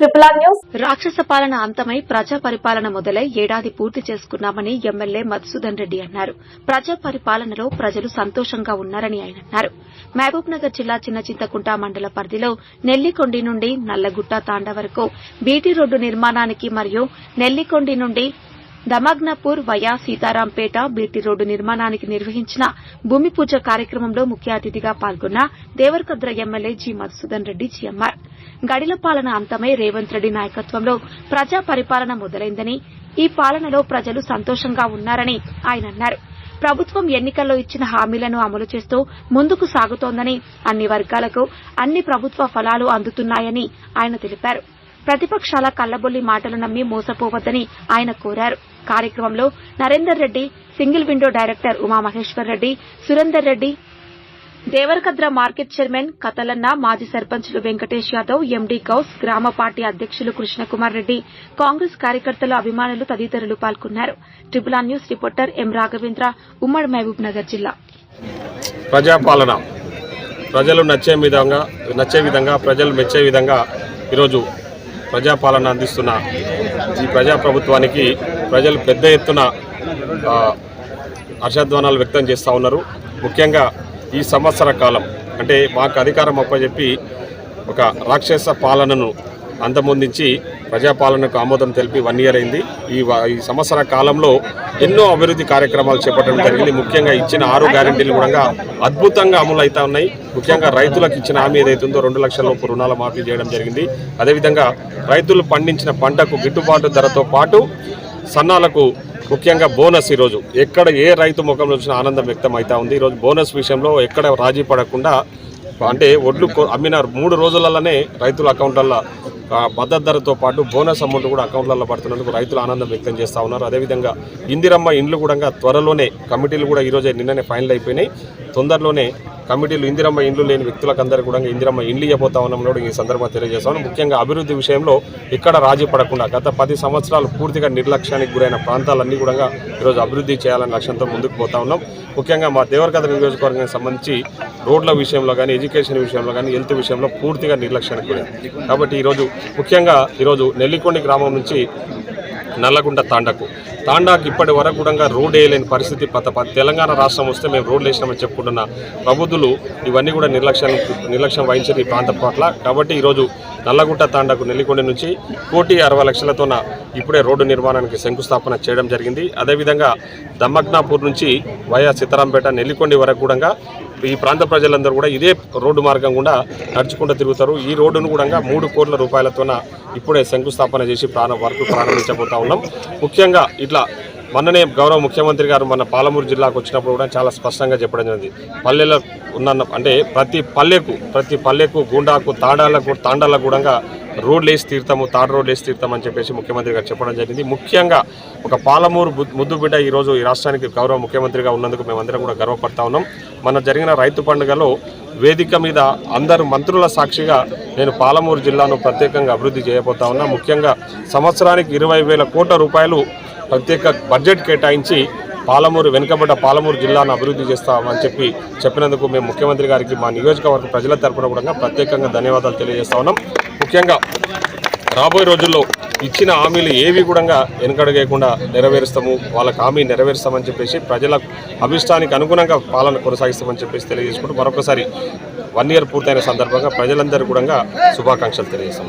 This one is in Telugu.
ట్రిపుల్ ఆర్ న్యూస్ రాక్షస పాలన అంతమై ప్రజా పరిపాలన మొదలై ఏడాది పూర్తి చేసుకున్నామని ఎమ్మెల్యే మధుసూదన్ రెడ్డి అన్నారు. ప్రజా పరిపాలనలో ప్రజలు సంతోషంగా ఉన్నారని ఆయన అన్నారు. మహబూబ్ నగర్ జిల్లా చిన్నచింతకుంట మండల పరిధిలో నెల్లికొండి నుండి నల్లగుట్ట తాండా వరకు బీటీ రోడ్డు నిర్మాణానికి మరియు నెల్లికొండి నుండి Damagnapur via Sitarampet BT road నిర్మాణానికి నిర్వహించిన భూమి పూజ కార్యక్రమంలో ముఖ్య అతిథిగా పాల్గొన్న Devarakadra MLA G Madhusudan Reddy GMR. గడిల పాలన అంతమై రేవంత్ రెడ్డి నాయకత్వంలో ప్రజా పరిపాలన మొదలైందని ఈ పాలనలో ప్రజలు సంతోషంగా ఉన్నారని ఆయన అన్నారు. ప్రభుత్వం ఎన్నికల్లో ఇచ్చిన హామీలను అమలు చేస్తూ ముందుకు సాగుతోందని అన్ని వర్గాలకు అన్ని ప్రభుత్వ ఫలాలు అందుతున్నాయని ఆయన తెలిపారు. ప్రతిపక్షాల కల్లబొల్లి మాటలు నమ్మి మోసపోవద్దని ఆయన కోరారు. కార్యక్రమంలో Narender Reddy single window director Umamaheshwar Reddy Surender Reddy Devarakadra market chairman Kathalanna మాజీ సర్పంచ్లు వెంకటేష్ యాదవ్ ఎండీ గౌస్ గ్రామ పార్టీ అధ్యక్షులు కృష్ణకుమార్ రెడ్డి కాంగ్రెస్ కార్యకర్తలు అభిమానులు తదితరులు పాల్గొన్నారు. Triple R news reporter M Raghavendra ఉమ్మడి మహబూబ్ నగర్ జిల్లా. ప్రజాపాలన. ప్రజలు నచ్చే విధంగా నచ్చే విధంగా ప్రజలు మెచ్చే విధంగా ఈరోజు ప్రజాపాలన అందిస్తున్న ఈ ప్రజాప్రభుత్వానికి ప్రజలు పెద్ద ఎత్తున హర్షధ్వానాలు వ్యక్తం చేస్తూ ఉన్నారు. ముఖ్యంగా ఈ సంవత్సర కాలం అంటే మాకు అధికారం అప్పచెప్పి ఒక రాక్షస పాలనను అంతమొందించి ప్రజాపాలనకు ఆమోదం తెలిపి వన్ ఇయర్ అయింది. ఈ ఈ సంవత్సర కాలంలో ఎన్నో అభివృద్ధి కార్యక్రమాలు చేపట్టడం జరిగింది. ముఖ్యంగా ఇచ్చిన ఆరు గ్యారెంటీలు కూడా అద్భుతంగా అమలు అవుతా ఉన్నాయి. ముఖ్యంగా రైతులకు ఇచ్చిన హామీ ఏదైతుందో రెండు లక్షల లోపు రుణాల మాఫీ చేయడం జరిగింది. అదేవిధంగా రైతులు పండించిన పంటకు గిట్టుబాటు ధరతో పాటు సన్నాలకు ముఖ్యంగా బోనస్ ఈరోజు. ఎక్కడ ఏ రైతు ముఖంలో వచ్చిన ఆనందం వ్యక్తం అవుతా ఉంది. ఈరోజు బోనస్ విషయంలో ఎక్కడ రాజీ పడకుండా అంటే ఒడ్లు అమ్మిన మూడు రోజులలోనే రైతుల అకౌంట్లలో మద్దతు ధరతో పాటు బోనస్ అమౌంట్ కూడా అకౌంట్లలో పడుతున్నందుకు రైతులు ఆనందం వ్యక్తం చేస్తూ ఉన్నారు. అదేవిధంగా ఇందిరమ్మ ఇండ్లు కూడా త్వరలోనే కమిటీలు కూడా ఈరోజే నిన్ననే ఫైనల్ అయిపోయినాయి. తొందరలోనే కమిటీలు ఇందిరమ్మ ఇండ్లు లేని వ్యక్తులకందరూ కూడా ఇందిరమ్మ ఇండ్లు ఇవ్వబోతా ఉన్నాం కూడా ఈ సందర్భంగా తెలియజేస్తాను ముఖ్యంగా అభివృద్ధి విషయంలో ఇక్కడ రాజీ పడకుండా గత పది సంవత్సరాలు పూర్తిగా నిర్లక్ష్యానికి గురైన ప్రాంతాలన్నీ కూడా ఈరోజు అభివృద్ధి చేయాలనే లక్ష్యంతో ముందుకు పోతా ఉన్నాం. ముఖ్యంగా మా దేవరకథ నియోజకవర్గానికి సంబంధించి రోడ్ల విషయంలో కానీ ఎడ్యుకేషన్ విషయంలో కానీ హెల్త్ విషయంలో పూర్తిగా నిర్లక్ష్యానికి గురైంది కాబట్టి ఈరోజు ముఖ్యంగా ఈరోజు నెల్లికొండ గ్రామం నుంచి నల్లగుంట తాండాకు. తాండాకు ఇప్పటి వరకు కూడా రోడ్ వేయలేని పరిస్థితి పత తెలంగాణ రాష్ట్రం వస్తే మేము రోడ్లు వేసినామని చెప్పుకుంటున్న ప్రబుద్ధులు ఇవన్నీ కూడా నిర్లక్ష్యం నిర్లక్ష్యం వహించారు ఈ ప్రాంతం పట్ల. కాబట్టి ఈరోజు నల్లగుంట తాండాకు నెల్లికొండ నుంచి కోటి అరవై లక్షలతోన ఇప్పుడే రోడ్డు నిర్మాణానికి శంకుస్థాపన చేయడం జరిగింది. అదేవిధంగా దమ్మగ్నాపూర్ నుంచి వయా సీతారాంపేట నెల్లికొండ వరకు కూడా ఈ ప్రాంత ప్రజలందరూ కూడా ఇదే రోడ్డు మార్గం గుండా నడుచుకుంటూ తిరుగుతారు. ఈ రోడ్డును కూడా మూడు కోట్ల రూపాయలతోన ఇప్పుడే శంకుస్థాపన చేసి ప్రాణ వర్క్ ప్రారంభించబోతా ఉన్నాం. ముఖ్యంగా ఇట్లా మొన్ననే గౌరవ ముఖ్యమంత్రి గారు మన పాలమూరు జిల్లాకు వచ్చినప్పుడు కూడా చాలా స్పష్టంగా చెప్పడం జరిగింది. పల్లెలో ఉన్న అంటే ప్రతి పల్లెకు ప్రతి పల్లెకు గుండాకు తాడాలకు తాండాలకు కూడా రోడ్లు వేసి తీరుతాము తాడు రోడ్లు వేసి తీరుతాం అని చెప్పేసి ముఖ్యమంత్రి గారు చెప్పడం జరిగింది. ముఖ్యంగా ఒక పాలమూరు ముద్దుబిడ్డ ముద్దు బిడ్డ ఈరోజు ఈ రాష్ట్రానికి గౌరవ ముఖ్యమంత్రిగా ఉన్నందుకు మేమందరం కూడా గర్వపడతా ఉన్నాం. మన జరిగిన రైతు పండుగలో వేదిక మీద అందరు మంత్రుల సాక్షిగా నేను పాలమూరు జిల్లాను ప్రత్యేకంగా అభివృద్ధి చేయబోతా ఉన్నా. ముఖ్యంగా సంవత్సరానికి ఇరవై వేల కోట్ల రూపాయలు ప్రత్యేక బడ్జెట్ కేటాయించి పాలమూరు వెనుకబడ్డ పాలమూరు జిల్లాను అభివృద్ధి చేస్తామని చెప్పి చెప్పినందుకు మేము ముఖ్యమంత్రి గారికి మా నియోజకవర్గ ప్రజల తరపున కూడా ప్రత్యేకంగా ధన్యవాదాలు తెలియజేస్తా ఉన్నాం. ముఖ్యంగా రాబోయే రోజుల్లో ఇచ్చిన హామీలు ఏవి కూడా వెనుకడగేయకుండా నెరవేరుస్తాము వాళ్ళకి హామీ నెరవేరుస్తామని చెప్పేసి ప్రజల అభిష్టానికి అనుగుణంగా పాలన కొనసాగిస్తామని చెప్పేసి తెలియజేసుకుంటూ మరొకసారి వన్ ఇయర్ పూర్తయిన సందర్భంగా ప్రజలందరూ కూడా శుభాకాంక్షలు తెలియజేస్తాం